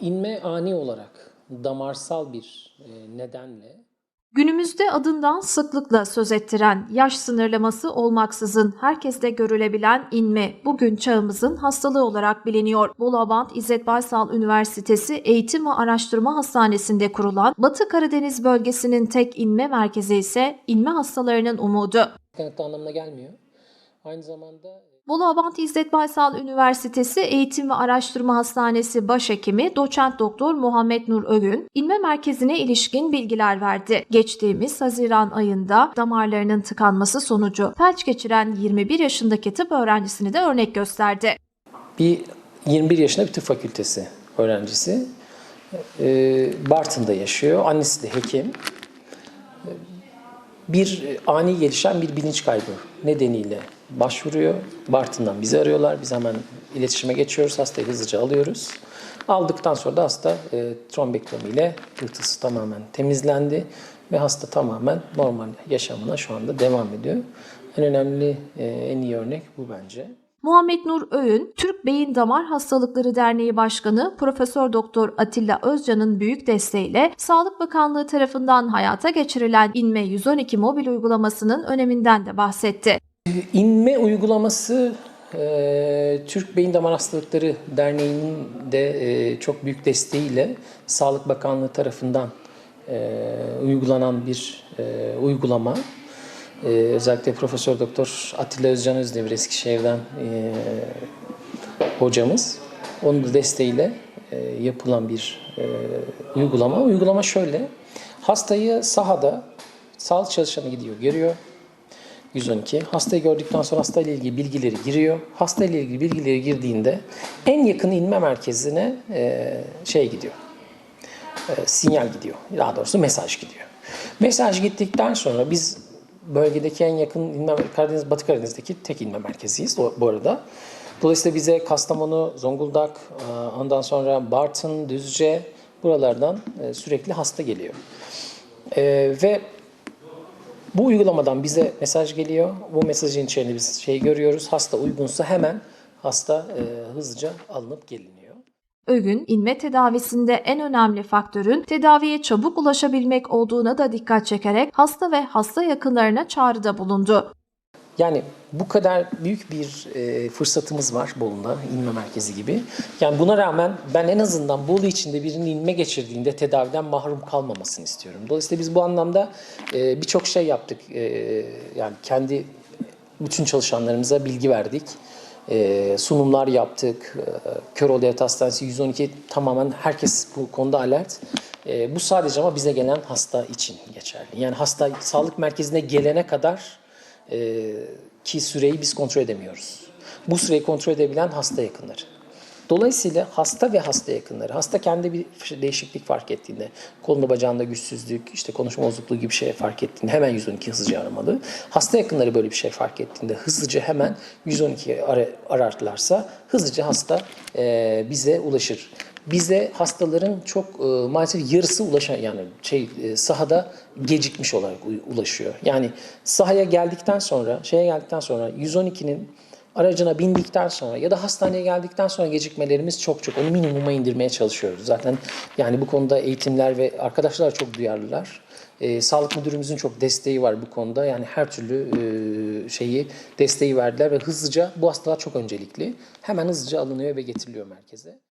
İnme ani olarak damarsal bir e, nedenle Günümüzde adından sıklıkla söz ettiren, yaş sınırlaması olmaksızın herkeste görülebilen inme bugün çağımızın hastalığı olarak biliniyor. Boluabant İzzet Baysal Üniversitesi Eğitim ve Araştırma Hastanesi'nde kurulan Batı Karadeniz bölgesinin tek inme merkezi ise inme hastalarının umudu. kanıtlı anlamına gelmiyor. Aynı zamanda Boluabant İzzet Baysal Üniversitesi Eğitim ve Araştırma Hastanesi Başhekimi Doçent Doktor Muhammed Nur Ögün, inme merkezine ilişkin bilgiler verdi. Geçtiğimiz Haziran ayında damarlarının tıkanması sonucu felç geçiren 21 yaşındaki tıp öğrencisini de örnek gösterdi. bir 21 yaşında bir tıp fakültesi öğrencisi. Bartın'da yaşıyor. Annesi de hekim. Bir e, ani gelişen bir bilinç kaybı nedeniyle başvuruyor. Bartın'dan bizi arıyorlar. Biz hemen iletişime geçiyoruz. Hastayı hızlıca alıyoruz. Aldıktan sonra da hasta e, trombektomiyle pıhtısı tamamen temizlendi ve hasta tamamen normal yaşamına şu anda devam ediyor. En önemli, e, en iyi örnek bu bence. Muhammed Nur Öğün, Türk Beyin Damar Hastalıkları Derneği Başkanı Profesör Doktor Atilla Özcan'ın büyük desteğiyle Sağlık Bakanlığı tarafından hayata geçirilen İnme 112 mobil uygulamasının öneminden de bahsetti. İnme uygulaması e, Türk Beyin Damar Hastalıkları Derneği'nin de e, çok büyük desteğiyle Sağlık Bakanlığı tarafından e, uygulanan bir uygulama. E, özellikle Profesör Doktor Atilla Özcan Özdemir Eskişehir'den e, hocamız. Onun da desteğiyle e, yapılan bir e, uygulama. Uygulama şöyle. Hastayı sahada sağlık çalışanı gidiyor, görüyor. 112. Hastayı gördükten sonra hastayla ilgili bilgileri giriyor. Hastayla ilgili bilgileri girdiğinde en yakın inme merkezine e, şey gidiyor. E, sinyal gidiyor. Daha doğrusu mesaj gidiyor. Mesaj gittikten sonra biz bölgedeki en yakın inme Karadeniz, Batı Karadeniz'deki tek inme merkeziyiz bu arada. Dolayısıyla bize Kastamonu, Zonguldak, e, ondan sonra Bartın, Düzce buralardan e, sürekli hasta geliyor. E, ve bu uygulamadan bize mesaj geliyor. Bu mesajın içeriğinde biz şey görüyoruz. Hasta uygunsa hemen hasta hızlıca alınıp geliniyor. Ögün, inme tedavisinde en önemli faktörün tedaviye çabuk ulaşabilmek olduğuna da dikkat çekerek hasta ve hasta yakınlarına çağrıda bulundu. Yani bu kadar büyük bir e, fırsatımız var Bolu'da inme merkezi gibi. Yani buna rağmen ben en azından Bolu içinde birinin inme geçirdiğinde tedaviden mahrum kalmamasını istiyorum. Dolayısıyla biz bu anlamda e, birçok şey yaptık. E, yani kendi bütün çalışanlarımıza bilgi verdik. E, sunumlar yaptık. E, Köroğlu Devlet Hastanesi 112 tamamen herkes bu konuda alert. E, bu sadece ama bize gelen hasta için geçerli. Yani hasta sağlık merkezine gelene kadar e, ki süreyi biz kontrol edemiyoruz. Bu süreyi kontrol edebilen hasta yakınları. Dolayısıyla hasta ve hasta yakınları, hasta kendi bir değişiklik fark ettiğinde, kolunda bacağında güçsüzlük, işte konuşma bozukluğu gibi bir şey fark ettiğinde hemen 112 hızlıca aramalı. Hasta yakınları böyle bir şey fark ettiğinde hızlıca hemen 112 ara, ararlarsa hızlıca hasta e, bize ulaşır. Bize hastaların çok e, maalesef yarısı ulaşan yani şey e, sahada gecikmiş olarak ulaşıyor. Yani sahaya geldikten sonra, şeye geldikten sonra 112'nin aracına bindikten sonra ya da hastaneye geldikten sonra gecikmelerimiz çok çok onu minimuma indirmeye çalışıyoruz. Zaten yani bu konuda eğitimler ve arkadaşlar çok duyarlılar. Ee, sağlık müdürümüzün çok desteği var bu konuda. Yani her türlü e, şeyi desteği verdiler ve hızlıca bu hastalar çok öncelikli. Hemen hızlıca alınıyor ve getiriliyor merkeze.